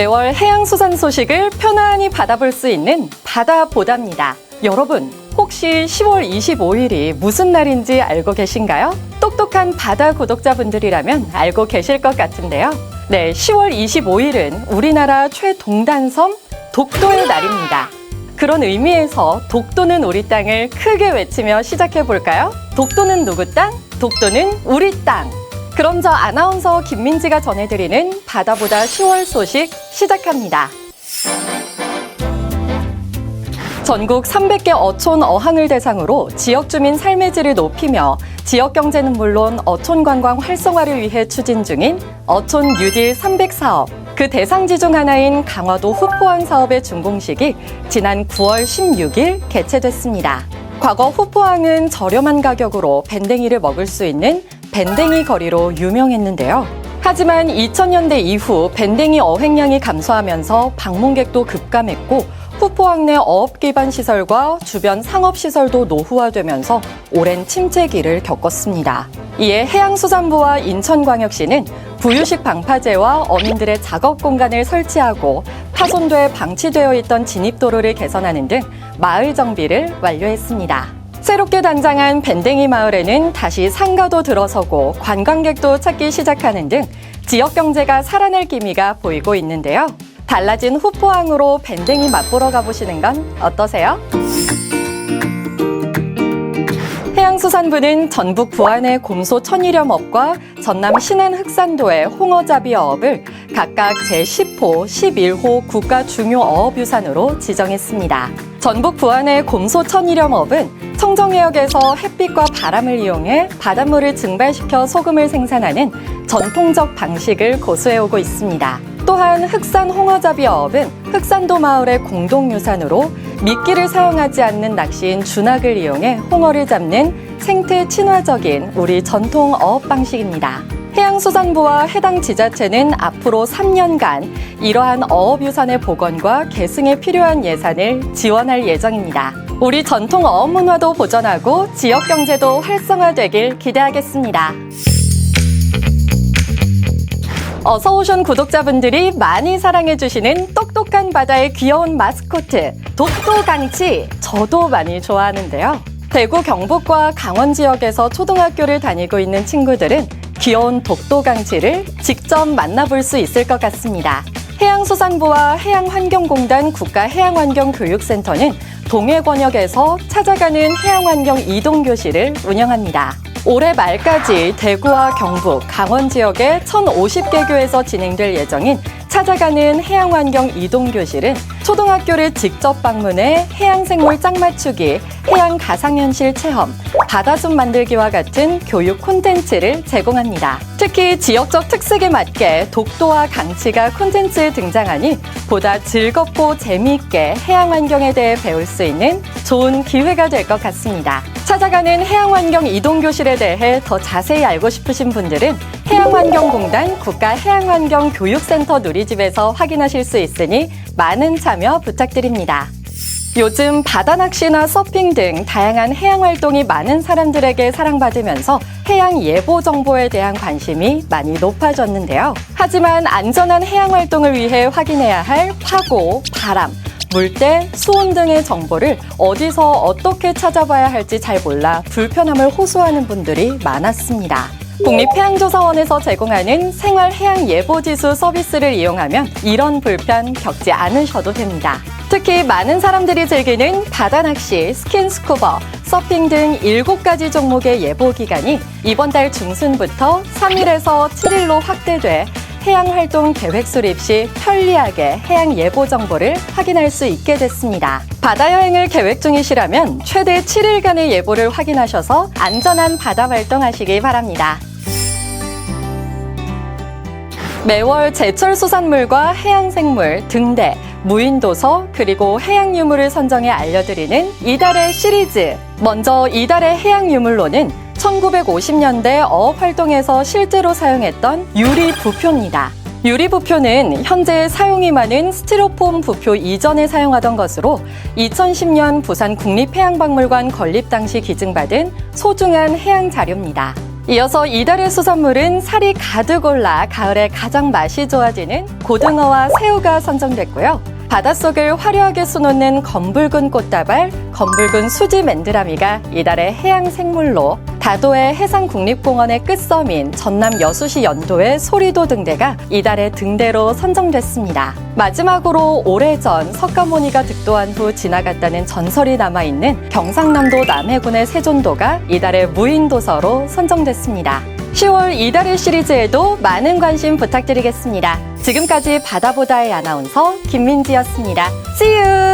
매월 해양수산 소식을 편안히 받아볼 수 있는 바다보답니다. 여러분, 혹시 10월 25일이 무슨 날인지 알고 계신가요? 똑똑한 바다 구독자분들이라면 알고 계실 것 같은데요. 네, 10월 25일은 우리나라 최동단섬 독도의 날입니다. 그런 의미에서 독도는 우리 땅을 크게 외치며 시작해 볼까요? 독도는 누구 땅? 독도는 우리 땅. 그럼 저 아나운서 김민지가 전해드리는 바다보다 10월 소식 시작합니다. 전국 300개 어촌 어항을 대상으로 지역 주민 삶의 질을 높이며 지역 경제는 물론 어촌 관광 활성화를 위해 추진 중인 어촌 뉴딜 300 사업. 그 대상지 중 하나인 강화도 후포항 사업의 준공식이 지난 9월 16일 개최됐습니다. 과거 후포항은 저렴한 가격으로 밴댕이를 먹을 수 있는 밴댕이 거리로 유명했는데요. 하지만 2000년대 이후 밴댕이 어획량이 감소하면서 방문객도 급감했고 후포항 내 어업 기반 시설과 주변 상업 시설도 노후화되면서 오랜 침체기를 겪었습니다. 이에 해양수산부와 인천광역시는 부유식 방파제와 어민들의 작업 공간을 설치하고 파손돼 방치되어 있던 진입도로를 개선하는 등 마을 정비를 완료했습니다. 새롭게 단장한 밴댕이 마을에는 다시 상가도 들어서고 관광객도 찾기 시작하는 등 지역 경제가 살아날 기미가 보이고 있는데요. 달라진 후포항으로 밴댕이 맛보러 가보시는 건 어떠세요? 해양수산부는 전북 부안의 곰소 천일염업과 전남 신안 흑산도의 홍어잡이 어업을 각각 제10호, 11호 국가 중요 어업유산으로 지정했습니다. 전북 부안의 곰소 천일염업은 청정해역에서 햇빛과 바람을 이용해 바닷물을 증발시켜 소금을 생산하는 전통적 방식을 고수해오고 있습니다. 또한 흑산 홍어잡이 어업은 흑산도 마을의 공동유산으로 미끼를 사용하지 않는 낚시인 준학을 이용해 홍어를 잡는 생태 친화적인 우리 전통 어업 방식입니다. 해양수산부와 해당 지자체는 앞으로 3년간 이러한 어업유산의 복원과 계승에 필요한 예산을 지원할 예정입니다. 우리 전통 어업 문화도 보존하고 지역 경제도 활성화되길 기대하겠습니다. 어서 오신 구독자분들이 많이 사랑해주시는 똑똑한 바다의 귀여운 마스코트, 독도강치. 저도 많이 좋아하는데요. 대구 경북과 강원 지역에서 초등학교를 다니고 있는 친구들은 귀여운 독도강치를 직접 만나볼 수 있을 것 같습니다. 해양수산부와 해양환경공단 국가해양환경교육센터는 동해 권역에서 찾아가는 해양환경 이동교실을 운영합니다. 올해 말까지 대구와 경북, 강원 지역의 1,050개 교에서 진행될 예정인 찾아가는 해양환경 이동교실은 초등학교를 직접 방문해 해양생물 짝맞추기, 해양 가상현실 체험, 바다숲 만들기와 같은 교육 콘텐츠를 제공합니다. 특히 지역적 특색에 맞게 독도와 강치가 콘텐츠에 등장하니 보다 즐겁고 재미있게 해양환경에 대해 배울 수 있는 좋은 기회가 될 것 같습니다. 찾아가는 해양환경 이동교실에 대해 더 자세히 알고 싶으신 분들은 해양환경공단 국가해양환경교육센터 누리집에서 확인하실 수 있으니 많은 참여 부탁드립니다. 요즘 바다 낚시나 서핑 등 다양한 해양 활동이 많은 사람들에게 사랑받으면서 해양 예보 정보에 대한 관심이 많이 높아졌는데요. 하지만 안전한 해양 활동을 위해 확인해야 할 화고, 바람, 물때, 수온 등의 정보를 어디서 어떻게 찾아봐야 할지 잘 몰라 불편함을 호소하는 분들이 많았습니다. 국립해양조사원에서 제공하는 생활해양예보지수 서비스를 이용하면 이런 불편 겪지 않으셔도 됩니다. 특히 많은 사람들이 즐기는 바다낚시, 스킨스쿠버, 서핑 등 7가지 종목의 예보 기간이 이번 달 중순부터 3일에서 7일로 확대돼 해양 활동 계획 수립 시 편리하게 해양 예보 정보를 확인할 수 있게 됐습니다. 바다 여행을 계획 중이시라면 최대 7일간의 예보를 확인하셔서 안전한 바다 활동하시기 바랍니다. 매월 제철 수산물과 해양생물, 등대, 무인도서, 그리고 해양유물을 선정해 알려드리는 이달의 시리즈. 먼저 이달의 해양유물로는 1950년대 어업 활동에서 실제로 사용했던 유리 부표입니다. 유리 부표는 현재 사용이 많은 스티로폼 부표 이전에 사용하던 것으로 2010년 부산 국립해양박물관 건립 당시 기증받은 소중한 해양 자료입니다. 이어서 이달의 수산물은 살이 가득 올라 가을에 가장 맛이 좋아지는 고등어와 새우가 선정됐고요. 바닷속을 화려하게 수놓는 검붉은 꽃다발, 검붉은 수지 맨드라미가 이달의 해양 생물로 다도의 해상국립공원의 끝섬인 전남 여수시 연도의 소리도 등대가 이달의 등대로 선정됐습니다. 마지막으로 오래전 석가모니가 득도한 후 지나갔다는 전설이 남아있는 경상남도 남해군의 세존도가 이달의 무인도서로 선정됐습니다. 10월 이달의 시리즈에도 많은 관심 부탁드리겠습니다. 지금까지 바다보다의 아나운서 김민지였습니다. See you!